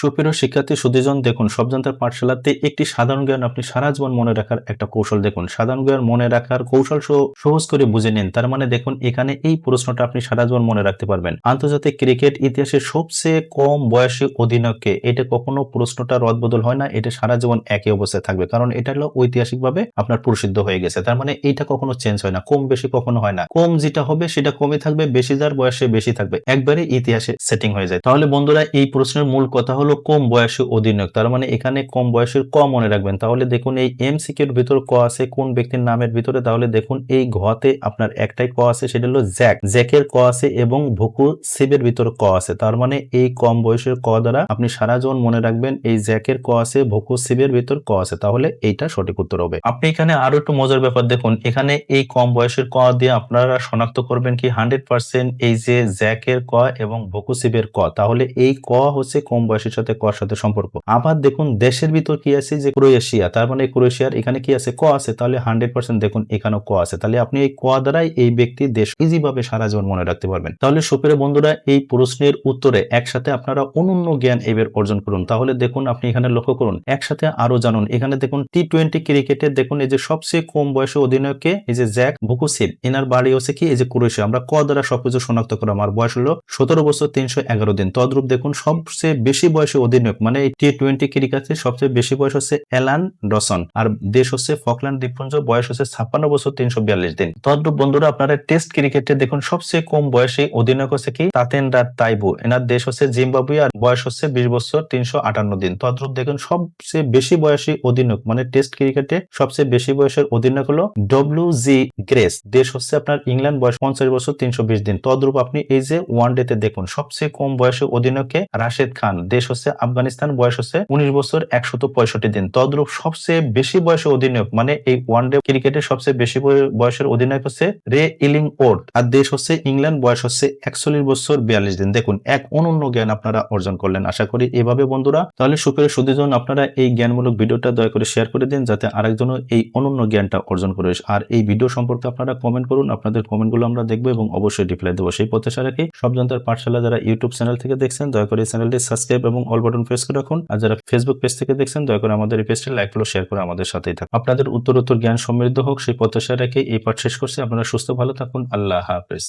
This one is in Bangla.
সুপ্রিয় শিক্ষার্থী সুদীজন দেখুন সব সবজান্তার পাঠশালাতে একটি সাধারণ জ্ঞান আপনি সারা জীবন মনে রাখার একটা কৌশল দেখুন। সাধারণ জ্ঞান মনে রাখার কৌশল সহ- সহজ করে বুঝে নিন। তার মানে দেখুন, এখানে এই প্রশ্নটা আপনি সারা জীবন মনে রাখতে পারবেন। আন্তর্জাতিক ক্রিকেট ইতিহাসে সবচেয়ে কম বয়সী অধিনায়ককে এটা কখনো প্রশ্নটা রদবদল হয় না, এটা সারা জীবন একই অবস্থায় থাকবে। কারণ এটা হলো ঐতিহাসিকভাবে আপনার প্রসিদ্ধ হয়ে গেছে। তার মানে এইটা কখনো চেঞ্জ হয় না, কম বেশি কখনো হয় না। কম যেটা হবে সেটা কমে থাকবে, বেশি যার বয়সে বেশি থাকবে। একবারে ইতিহাসে সেটিং হয়ে যায়। তাহলে বন্ধুরা, এই প্রশ্নের মূল কথা হলো কম বয়সী অধিনায়ক। তার মানে এখানে কম বয়সের ক মনে রাখবেন। তাহলে দেখুন এই এমসিকিউর ভিতর ক আছে, কোন ব্যক্তির নামের ভিতরে, তাহলে দেখুন এই ঘতে আপনার একটাই ক আছে, সেটা হলো জ্যাক। জ্যাকের ক আছে এবং ভুকু সিবের ভিতর ক আছে। তার মানে এই কম বয়সের ক দ্বারা আপনি সারা জীবন মনে রাখবেন এই জ্যাকের ক আছে, ভুকু সিবের ভিতর ক আছে। তাহলে এইটা সঠিক উত্তর হবে। আপনি এখানে আরও একটু মজার ব্যাপার দেখুন। এখানে এই কম বয়সের ক দিয়ে আপনারা শনাক্ত করবেন কি হান্ড্রেড পার্সেন্ট এই যে জ্যাকের ক এবং ভকুসিবের ক। তাহলে এই ক হচ্ছে কম বয়সের সাথে কর সাথে সম্পর্ক। আবার দেখুন, দেশের ভিতর কি আছে যে ক্রোয়েশিয়া, তার মানে ক্রোয়েশিয়ার এখানে কি আছে? ক আছে। তাহলে হান্ড্রেড পার্সেন্ট দেখুন, এখানেও ক আছে। তাহলে আপনি এই ক দ্বারাই এই ব্যক্তি দেশ ইজি ভাবে সারা জীবন মনে রাখতে পারবেন। তাহলে সুপের বন্ধুরা, এই প্রশ্নের উত্তরে একসাথে আপনারা অনন্য জ্ঞান এবার অর্জন করুন। তাহলে দেখুন, আপনি এখানে লক্ষ্য করুন, একসাথে আরও জানুন। এখানে দেখুন টি টোয়েন্টি ক্রিকেটে দেখুন, এই যে সবচেয়ে কম বয়সী অধিনায়ককে, এই যে জ্যাক ভুকুসিব এনার বাড়ি হচ্ছে কি? এই যে ক্রোয়েশিয়া। আমরা ক দ্বারা সবকিছু শনাক্ত করা আমার বয়স হলো সতেরো বছর তিনশো এগারো দিন। তদ্রূপ দেখুন, সবচেয়ে বেশি বয়সী অধিনায়ক মানে এই টি টোয়েন্টি ক্রিকেটে সবচেয়ে বেশি বয়স হচ্ছে অ্যালান ডসন। আর দেশ হচ্ছে ফকল্যান্ড দ্বীপপুঞ্জ, বয়স হচ্ছে ছাপ্পান্ন বছর, তিনশো বিয়াল্লিশ দিন। তদ্রূপ বন্ধুরা, আপনারা টেস্ট ক্রিকেটে দেখুন, সবচেয়ে কম বয়সী অধিনায়ক হচ্ছে কি তাতেনরা তাইবু। এনার দেশ হচ্ছে জিম্বাবুয়ে আর বয়স হচ্ছে বিশ বছর, তিনশো আটান্ন দিন। তদ্রূপ দেখুন, সবচেয়ে বেশি বয়সী অধিনায়ক মানে টেস্ট ক্রিকেটে সবচেয়ে বেশি বয়সের অধিনায়ক হলো ডব্লিউ জি গ্রেস দেশ হচ্ছে আপনার ইংল্যান্ড, বয়স পঞ্চাশ বছর, তিনশো বিশ দিন। তদ্রুপ আপনি এই যে ওয়ান ডে তে দেখুন, সবচেয়ে কম বয়সী অধিনায়কে রাশেদ খান। দেশ আফগানিস্তান, বয়স হচ্ছে উনিশ বছর একশত পঁয়ষট্টি দিন। তদ্রূপ সবচেয়ে বেশি বয়সী অধিনায়ক মানে এই ওয়ান ডে ক্রিকেটের সবচেয়ে বেশি বয়সের অধিনায়ক হচ্ছে রে ইলিং ওড আর দেশ হচ্ছে ইংল্যান্ড, বয়স হচ্ছে একচল্লিশ বছর বিয়াল্লিশ দিন। দেখুন, এক অনন্য জ্ঞান আপনারা অর্জন করলেন, আশা করি এভাবে বন্ধুরা। তাহলে সুখের সুদীজন আপনারা এই জ্ঞানমূলক ভিডিওটা দয়া করে শেয়ার করে দিন, যাতে আরেকজনও এই অনন্য জ্ঞানটা অর্জন করে আর এই ভিডিও সম্পর্কে আপনারা কমেন্ট করুন, আপনাদের কমেন্টগুলো আমরা দেখব এবং অবশ্যই রিপ্লাই দেবো। সেই প্রত্যাশা রাখি সব জনতার পাঠশালা যারা ইউটিউব চ্যানেল থেকে দেখছেন, দয়া করে চ্যানেলটি সাবস্ক্রাইব এবং অল বাটন প্রেস করে রাখুন। আর যারা ফেসবুক পেজ থেকে দেখছেন, দয়া করে আমাদের এই পেজটি লাইক ফলো শেয়ার করে আমাদের সাথেই থাকুন। আপনাদের উত্তর উত্তর জ্ঞান সমৃদ্ধ হোক, সেই প্রত্যাশা রেখে এই পাঠ শেষ করছি। আপনারা সুস্থ, ভালো থাকুন। আল্লাহ হাফেজ।